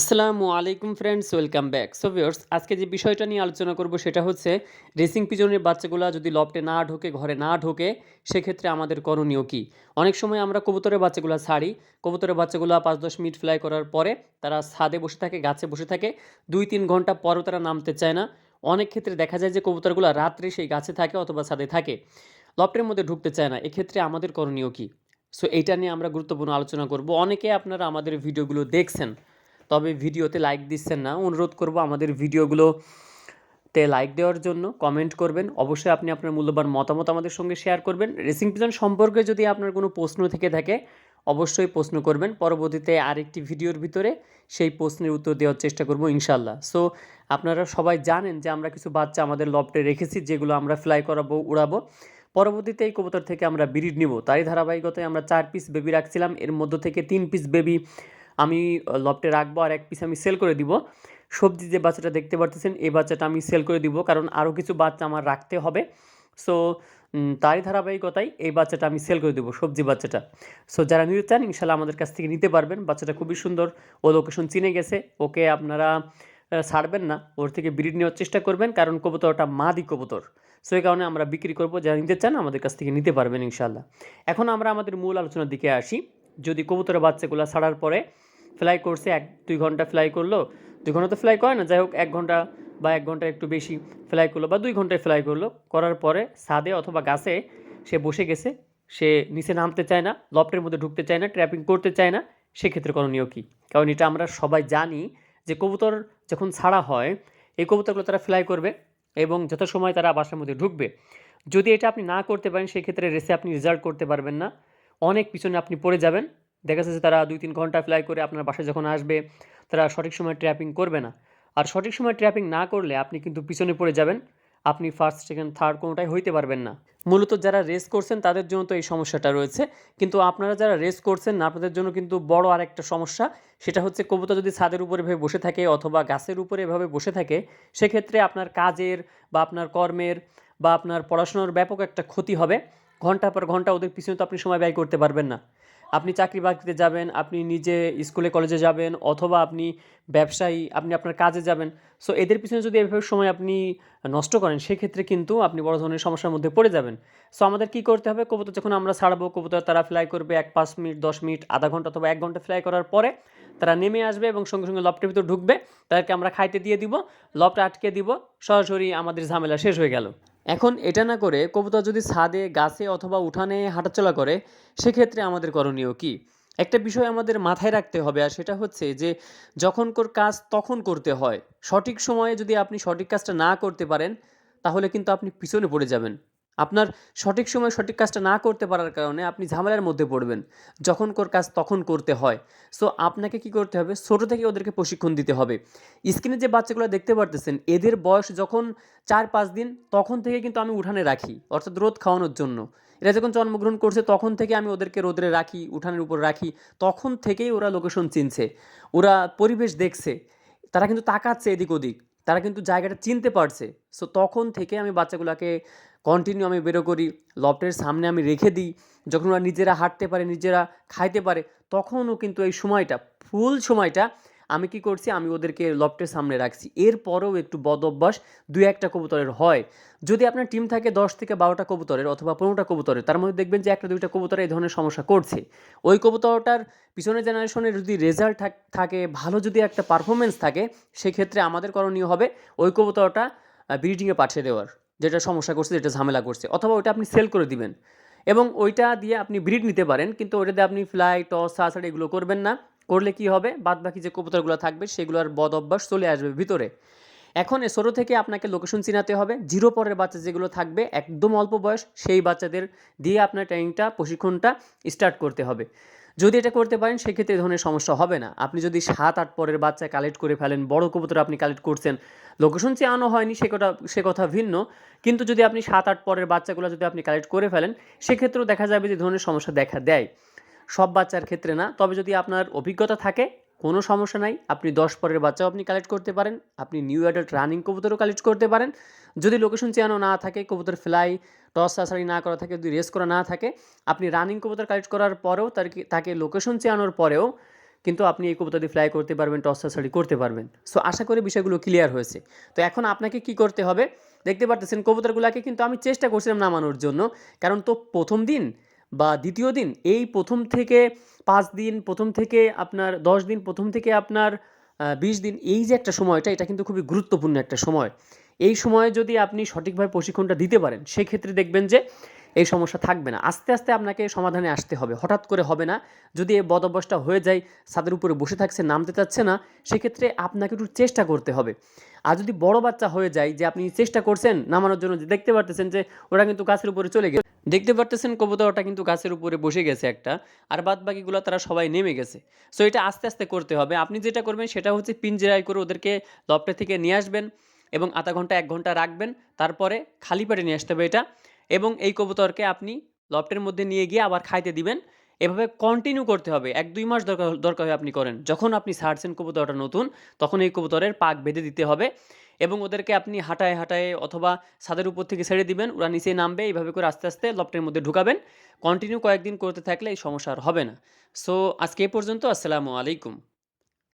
আসসালামু আলাইকুম friends welcome back so viewers আজকে যে বিষয়টা নিয়ে আলোচনা করব সেটা হচ্ছে রেসিং পিজনের বাচ্চাগুলো যদি লফটে না ঢোকে, ঘরে না ঢোকে, সেক্ষেত্রে আমাদের করণীয় কী? অনেক সময় আমরা কবুতরের বাচ্চাগুলো ছাড়ি, কবুতরের বাচ্চাগুলো পাঁচ দশ মিনিট ফ্লাই করার পরে তারা ছাদে বসে থাকে, গাছে বসে থাকে দুই তিন ঘণ্টা পরও তারা নামতে চায় না। অনেক ক্ষেত্রে দেখা যায় যে কবুতরগুলো রাত্রে সেই গাছে থাকে অথবা ছাদে থাকে লফটের মধ্যে ঢুকতে চায় না। এক্ষেত্রে আমাদের করণীয় কী? সো এইটা নিয়ে আমরা গুরুত্বপূর্ণ আলোচনা করব। অনেকে আপনারা আমাদের ভিডিওগুলো দেখছেন তবে ভিডিওতে লাইক দিচ্ছেন না। অনুরোধ করব আমাদের ভিডিওগুলো তে লাইক দেওয়ার জন্য। কমেন্ট করবেন। অবশ্যই আপনি আপনার মূল্যবান মতামত আমাদের সঙ্গে শেয়ার করবেন। রেসিং পিজন সম্পর্কে যদি আপনার কোনো প্রশ্ন থেকে থাকে, অবশ্যই প্রশ্ন করবেন। পরবর্তীতে আরেকটি ভিডিওর ভিতরে সেই প্রশ্নের উত্তর দেওয়ার চেষ্টা করব ইনশাল্লাহ সো আপনারা সবাই জানেন যে আমরা কিছু বাচ্চা আমাদের লফটে রেখেছি, যেগুলো আমরা ফ্লাই করাবো, উড়াবো। পরবর্তীতে এই কবুতর থেকে আমরা ব্রিড নিব। তারই ধারাবাহিকতায় আমরা চার পিস বেবি রাখছিলাম। এর মধ্য থেকে তিন পিস বেবি আমি লফটে রাখব আর এক পিস আমি সেল করে দিব। সবজি যে বাচ্চাটা দেখতে পারতেছেন, এই বাচ্চাটা আমি সেল করে দিব কারণ আরও কিছু বাচ্চা আমার রাখতে হবে। সো তারই ধারাবাহিকতায় এই বাচ্চাটা আমি সেল করে দেবো, সবজি বাচ্চাটা। সো যারা নিতে চান ইনশাল্লাহ আমাদের কাছ থেকে নিতে পারবেন। বাচ্চাটা খুবই সুন্দর, ও লোকেশন চিনে গেছে, ওকে আপনারা ছাড়বেন না, ওর থেকে ব্রিড নেওয়ার চেষ্টা করবেন কারণ কবুতরটা মাদি কবুতর। সো এই কারণে আমরা বিক্রি করব, যারা নিতে চান আমাদের কাছ থেকে নিতে পারবেন ইনশাল্লাহ এখন আমরা আমাদের মূল আলোচনার দিকে আসি। যদি কবুতরের বাচ্চাগুলো ছাড়ার পরে ফ্লাই করছে, এক, দুই ঘণ্টা ফ্লাই করল। দুই ঘণ্টা তো ফ্লাই করে না, যাই হোক, এক ঘণ্টা বা এক ঘণ্টা একটু বেশি ফ্লাই করল বা দুই ঘন্টায় ফ্লাই করল। করার পরে ছাদে অথবা গাছে সে বসে গেছে, সে নিচে নামতে চায় না লফটের মধ্যে ঢুকতে চায় না ট্র্যাপিং করতে চায় না, সেক্ষেত্রে করণীয় কী? কারণ এটা আমরা সবাই জানি যে কবুতর যখন ছাড়া হয়, এই কবুতরগুলো তারা ফ্লাই করবে এবং যত সময় তারা বাসার মধ্যে ঢুকবে। যদি এটা আপনি না করতে পারেন, সেক্ষেত্রে রেসে আপনি রেজাল্ট করতে পারবেন না। অনেক পিছনে আপনি পড়ে যাবেন দেখা যাচ্ছে তারা দুই তিন ঘণ্টা ফ্লাই করে আপনার বাসায় যখন আসবে, তারা সঠিক সময় ট্র্যাপিং করবে না। আর সঠিক সময় ট্র্যাপিং না করলে আপনি কিন্তু পিছনে পড়ে যাবেন। আপনি ফার্স্ট সেকেন্ড থার্ড কোনোটাই হইতে পারবেন না। মূলত যারা রেস করছেন তাদের জন্য তো এই সমস্যাটা রয়েছে। কিন্তু আপনারা যারা রেস করছেন না আপনাদের জন্য কিন্তু বড় আর একটা সমস্যা। সেটা হচ্ছে কবুতর যদি ছাদের উপরে এভাবে বসে থাকে অথবা গাছের উপরে এভাবে বসে থাকে, সেক্ষেত্রে আপনার কাজের বা আপনার কর্মের বা আপনার পড়াশোনার ব্যাপক একটা ক্ষতি হবে। ঘণ্টা পর ঘণ্টা ওদের পিছনে তো আপনি সময় ব্যয় করতে পারবেন না। আপনি চাকরি বাকরিতে যাবেন, আপনি নিজে স্কুলে, কলেজে যাবেন অথবা আপনি ব্যবসায়ী, আপনি আপনার কাজে যাবেন। সো এদের পিছনে যদি এভাবে সময় আপনি নষ্ট করেন, সেক্ষেত্রে কিন্তু আপনি বড় ধরনের সমস্যার মধ্যে পড়ে যাবেন। সো আমাদের কি করতে হবে? কবুতর যখন আমরা ছাড়বো, কবুতর তারা ফ্লাই করবে এক পাঁচ মিনিট, দশ মিনিট, আধা ঘণ্টা অথবা এক ঘণ্টা ফ্লাই করার পরে তারা নেমে আসবে এবং সঙ্গে সঙ্গে লফটের ভিতর ঢুকবে। তাদেরকে আমরা খাইতে দিয়ে দিব, লফট আটকে দিব, সরাসরি আমাদের ঝামেলা শেষ হয়ে গেল। এখন এটা না করে কবুতর যদি ছাদে, গাছে অথবা উঠানে হাঁটাচলা করে, সেক্ষেত্রে আমাদের করণীয় কি? একটা বিষয় আমাদের মাথায় রাখতে হবে, আর সেটা হচ্ছে যে যখন কোর কাজ তখন করতে হয়। সঠিক সময়ে যদি আপনি সঠিক কাজটা না করতে পারেন, তাহলে কিন্তু আপনি পিছনে পড়ে যাবেন। আপনার সঠিক সময় সঠিক কাজটা না করতে পারার কারণে আপনি ঝামেলার মধ্যে পড়বেন। যখন কোর কাজ তখন করতে হয়। সো, আপনাকে কি করতে হবে? ছোটো থেকে ওদেরকে প্রশিক্ষণ দিতে হবে। স্ক্রিনে যে বাচ্চাগুলো দেখতে পারতেছেন, এদের বয়স যখন চার পাঁচ দিন, তখন থেকে কিন্তু আমি উঠানে রাখি, অর্থাৎ রোদ খাওয়ানোর জন্য। এরা যখন জন্মগ্রহণ করছে, তখন থেকে আমি ওদেরকে রোদরে রাখি, উঠানের উপর রাখি। তখন থেকেই ওরা লোকেশন চিনছে। ওরা পরিবেশ দেখছে। তারা কিন্তু তাকাচ্ছে এদিক ওদিক তারা কিন্তু জায়গাটা চিনতে পারছে। সো, তখন থেকে আমি বাচ্চাগুলোকে কন্টিনিউ আমি বেরো করি লফটের সামনে আমি রেখে দিই। যখন ওরা নিজেরা হাঁটতে পারে, নিজেরা খাইতে পারে, তখনও কিন্তু এই সময়টা, ফুল সময়টা আমি কি করছি, আমি ওদেরকে লফটের সামনে রাখছি। এরপরেও একটু বদ অভ্যাস, দুই একটা কবুতরের হয়। যদি আপনার টিম থাকে দশ থেকে বারোটা কবুতরের অথবা পনেরোটা কবুতরের, তার মধ্যে দেখবেন যে একটা, দুইটা কবুতর এই ধরনের সমস্যা করছে। ওই কবুতরটার পিছনের জেনারেশনের যদি রেজাল্ট থাকে ভালো যদি একটা পারফরমেন্স থাকে, সেক্ষেত্রে আমাদের করণীয় হবে ওই কবুতরটা ব্রিডিংয়ে পাঠিয়ে দেওয়ার। যেটা সমস্যা করছে, যেটা ঝামেলা করছে, অথবা ওইটা আপনি সেল করে দিবেন। এবং ওইটা দিয়ে আপনি ব্রিড নিতে পারেন, কিন্তু ওইটা দিয়ে আপনি ফ্লাই টস সাসার এগুলো করবেন না। করলে কি হবে? বাদ বাকি যে কবুতরগুলো থাকবে সেগুলোর বদ অভ্যাস চলে আসবে ভিতরে। এখন এ ছোটো থেকে আপনাকে লোকেশন চিনাতে হবে। জিরো পরের বাচ্চা যেগুলো থাকবে, একদম অল্প বয়স, সেই বাচ্চাদের দিয়ে আপনার ট্রেনিংটা প্রশিক্ষণটা স্টার্ট করতে হবে। যদি এটা করতে পারেন, সেক্ষেত্রে এই ধরনের সমস্যা হবে না। আপনি যদি সাত, আট পরের বাচ্চা কালেক্ট করে ফেলেন, বড় কবুতর আপনি কালেক্ট করছেন লোকেশন চেয়ানো হয়নি, সে কথা সে কথা ভিন্ন। কিন্তু যদি আপনি সাত, আট পরের বাচ্চাগুলো যদি আপনি কালেক্ট করে ফেলেন, সেক্ষেত্রেও দেখা যাবে যে ধরনের সমস্যা দেখা দেয়। সব বাচ্চার ক্ষেত্রে না, তবে যদি আপনার অভিজ্ঞতা থাকে কোনো সমস্যা নাই। আপনি দশ পরের বাচ্চাও আপনি কালেক্ট করতে পারেন। আপনি নিউ অ্যাডাল্ট রানিং কবুতরও কালেক্ট করতে পারেন। যদি লোকেশন চেয়ানো না থাকে, কবুতর ফ্লাই টস সাসারি না করা থাকে, যদি রেস করা না থাকে, আপনি রানিং কবুতর কালেক্ট করার পরেও তার তাকে লোকেশন চেয়ানোর পরেও কিন্তু আপনি এই কবুতর দিয়ে ফ্লাই করতে পারবেন টস ছাড়ি করতে পারবেন। সো আশা করি বিষয়গুলো ক্লিয়ার হয়েছে। তো এখন আপনাকে কি করতে হবে? দেখতে পারতেছেন কবুতরগুলোকে কিন্তু আমি চেষ্টা করছিলাম নামানোর জন্য। কারণ তো প্রথম দিন বা দ্বিতীয় দিন, এই প্রথম থেকে পাঁচ দিন, প্রথম থেকে আপনার দশ দিন, প্রথম থেকে আপনার বিশ দিন, এই যে একটা সময়টা, এটা কিন্তু খুবই গুরুত্বপূর্ণ একটা সময়। এই সময়ে যদি আপনি সঠিকভাবে প্রশিক্ষণটা দিতে পারেন, সেক্ষেত্রে দেখবেন যে এই সমস্যা থাকবে না। আস্তে আস্তে আপনাকে সমাধানে আসতে হবে। হঠাৎ করে হবে না। যদি এই বদ অভ্যাসটা হয়ে যায়, ছাদের উপরে বসে থাকছে, নামতে চাচ্ছে না, সেক্ষেত্রে আপনাকে একটু চেষ্টা করতে হবে। আর যদি বড় বাচ্চা হয়ে যায় যে আপনি চেষ্টা করছেন নামানোর জন্য, যে দেখতে পারতেছেন যে ওরা কিন্তু গাছের উপরে চলে গেছে। দেখতে পারতেছেন কবুতরটা কিন্তু গাছের উপরে বসে গেছে একটা, আর বাদ বাকিগুলো তারা সবাই নেমে গেছে। সো এটা আস্তে আস্তে করতে হবে। আপনি যেটা করবেন সেটা হচ্ছে পিঞ্জেরাই করে ওদেরকে লপটে থেকে নিয়ে আসবেন এবং আধা ঘণ্টা, এক ঘণ্টা রাখবেন। তারপরে খালি পেটে নিয়ে আসতে হবে এটা। এবং এই কবুতরকে আপনি লফটের মধ্যে নিয়ে গিয়ে আবার খাইতে দিবেন। এভাবে কন্টিনিউ করতে হবে। এক, দুই মাস দরকার দরকার হয় আপনি করেন। যখন আপনি ছাড়ছেন কবুতরটা নতুন, তখন এই কবুতরের পাক বেঁধে দিতে হবে এবং ওদেরকে আপনি হাঁটায় হাঁটায় অথবা ছাদের উপর থেকে ছেড়ে দিবেন। ওরা নিচে নামবে, এইভাবে করে আস্তে আস্তে লফটের মধ্যে ঢুকাবেন। কন্টিনিউ কয়েকদিন করতে থাকলে এই সমস্যা আর হবে না। সো আজকে এ পর্যন্ত, আসসালামু আলাইকুম।